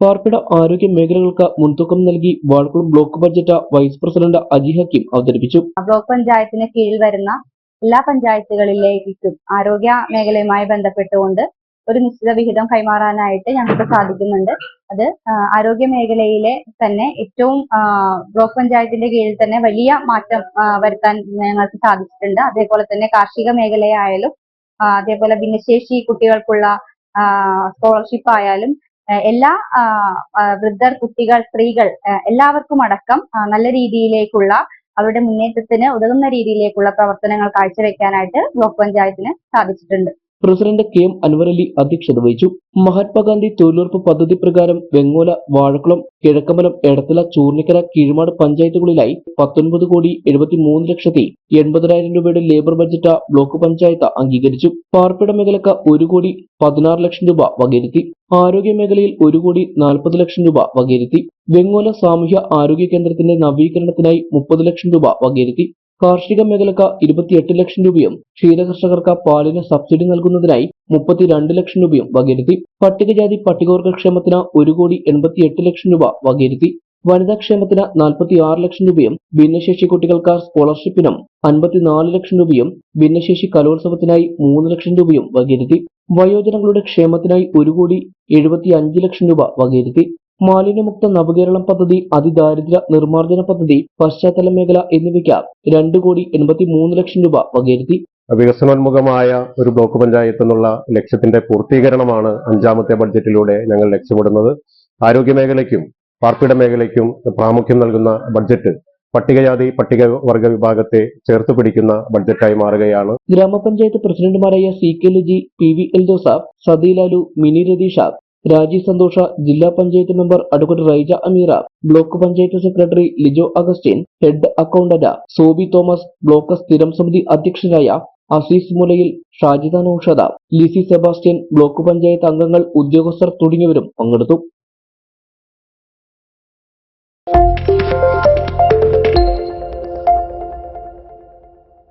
പാർപ്പിട ആരോഗ്യ മേഖലകൾക്ക് മുൻതൂക്കം നൽകി Vazhakulam block budget vice president Aji Hakkim അവതരിപ്പിച്ചു. ബ്ലോക്ക് പഞ്ചായത്തിന് കീഴിൽ വരുന്ന എല്ലാ പഞ്ചായത്തുകളിലേക്കും ആരോഗ്യ മേഖലയുമായി ബന്ധപ്പെട്ടുകൊണ്ട് ഒരു നിശ്ചിത വിഹിതം കൈമാറാനായിട്ട് ഞങ്ങൾക്ക് സാധിക്കുന്നുണ്ട്. അത് ആരോഗ്യ മേഖലയിലെ തന്നെ ഏറ്റവും ബ്ലോക്ക് പഞ്ചായത്തിന്റെ കീഴിൽ തന്നെ വലിയ മാറ്റം വരുത്താൻ ഞങ്ങൾക്ക് സാധിച്ചിട്ടുണ്ട്. അതേപോലെ തന്നെ കാർഷിക മേഖലയായാലും അതേപോലെ ഭിന്നശേഷി കുട്ടികൾക്കുള്ള സ്കോളർഷിപ്പ് ആയാലും എല്ലാ വൃദ്ധർ കുട്ടികൾ സ്ത്രീകൾ എല്ലാവർക്കും അടക്കം നല്ല രീതിയിലേക്കുള്ള അവരുടെ മുന്നേറ്റത്തിന് ഉതകുന്ന രീതിയിലേക്കുള്ള പ്രവർത്തനങ്ങൾ കാഴ്ചവെക്കാനായിട്ട് ബ്ലോക്ക് പഞ്ചായത്തിന് സാധിച്ചിട്ടുണ്ട്. പ്രസിഡന്റ് കെ എം അൻവറലി അധ്യക്ഷത വഹിച്ചു. മഹാത്മാഗാന്ധി തൊഴിലുറപ്പ് പദ്ധതി പ്രകാരം വെങ്ങോല വാഴക്കുളം കിഴക്കമലം എടത്തല ചൂർണിക്കര കീഴ്മാട് പഞ്ചായത്തുകളിലായി പത്തൊൻപത് കോടി എഴുപത്തി മൂന്ന് ലക്ഷത്തി എൺപതിനായിരം രൂപയുടെ ലേബർ ബജറ്റ് ബ്ലോക്ക് പഞ്ചായത്ത് അംഗീകരിച്ചു. പാർപ്പിട മേഖലക്ക് ഒരു കോടി പതിനാറ് ലക്ഷം രൂപ വകയിരുത്തി. ആരോഗ്യ മേഖലയിൽ ഒരു കോടി നാൽപ്പത് ലക്ഷം രൂപ വകയിരുത്തി. വെങ്ങോല സാമൂഹ്യ ആരോഗ്യ കേന്ദ്രത്തിന്റെ നവീകരണത്തിനായി മുപ്പത് ലക്ഷം രൂപ വകയിരുത്തി. കാർഷിക മേഖലക്ക് ഇരുപത്തിയെട്ട് ലക്ഷം രൂപയും ക്ഷീരകർഷകർക്ക് പാലിന് സബ്സിഡി നൽകുന്നതിനായി മുപ്പത്തിരണ്ട് ലക്ഷം രൂപയും വകയിരുത്തി. പട്ടികജാതി പട്ടികവർഗ ക്ഷേമത്തിന് ഒരു കോടി എൺപത്തിയെട്ട് ലക്ഷം രൂപ വകയിരുത്തി. വനിതാ ക്ഷേമത്തിന് നാൽപ്പത്തിയാറ് ലക്ഷം രൂപയും ഭിന്നശേഷി കുട്ടികൾക്ക് സ്കോളർഷിപ്പിനും അൻപത്തിനാല് ലക്ഷം രൂപയും ഭിന്നശേഷി കലോത്സവത്തിനായി മൂന്ന് ലക്ഷം രൂപയും വകയിരുത്തി. വയോജനങ്ങളുടെ ക്ഷേമത്തിനായി ഒരു കോടി എഴുപത്തി അഞ്ച് ലക്ഷം രൂപ വകയിരുത്തി. മാലിന്യമുക്ത നവകേരളം പദ്ധതി അതിദാരിദ്ര്യ നിർമ്മാർജന പദ്ധതി പശ്ചാത്തല മേഖല എന്നിവയ്ക്ക് രണ്ട് കോടി എൺപത്തി മൂന്ന് ലക്ഷം രൂപ വകയിരുത്തി. വികസനോന്മുഖമായ ഒരു ബ്ലോക്ക് പഞ്ചായത്ത് എന്നുള്ള ലക്ഷ്യത്തിന്റെ പൂർത്തീകരണമാണ് അഞ്ചാമത്തെ ബഡ്ജറ്റിലൂടെ ഞങ്ങൾ ലക്ഷ്യമിടുന്നത്. ആരോഗ്യ മേഖലയ്ക്കും പാർപ്പിട മേഖലയ്ക്കും പ്രാമുഖ്യം നൽകുന്ന ബഡ്ജറ്റ് പട്ടികജാതി പട്ടികവർഗ വിഭാഗത്തെ ചേർത്ത് പിടിക്കുന്ന ബഡ്ജറ്റായി മാറുകയാണ്. ഗ്രാമപഞ്ചായത്ത് പ്രസിഡന്റുമാരായ C K Laji P V Eldhose Sathi Lalu Mini Ratheesh Raji Santhosh ജില്ലാ panchayat member advocate Raija Ameera block panchayat secretary Lijo Augustine head accountant Sobi Thomas block സ്ഥിരം സമിതി അധ്യക്ഷനായ അസീസ് മുലയിൽ ഷാജിദ നൌഷദ ലിസി സെബാസ്റ്റ്യൻ ബ്ലോക്ക് പഞ്ചായത്ത് അംഗങ്ങൾ ഉദ്യോഗസ്ഥർ തുടങ്ങിയവരും പങ്കെടുത്തു.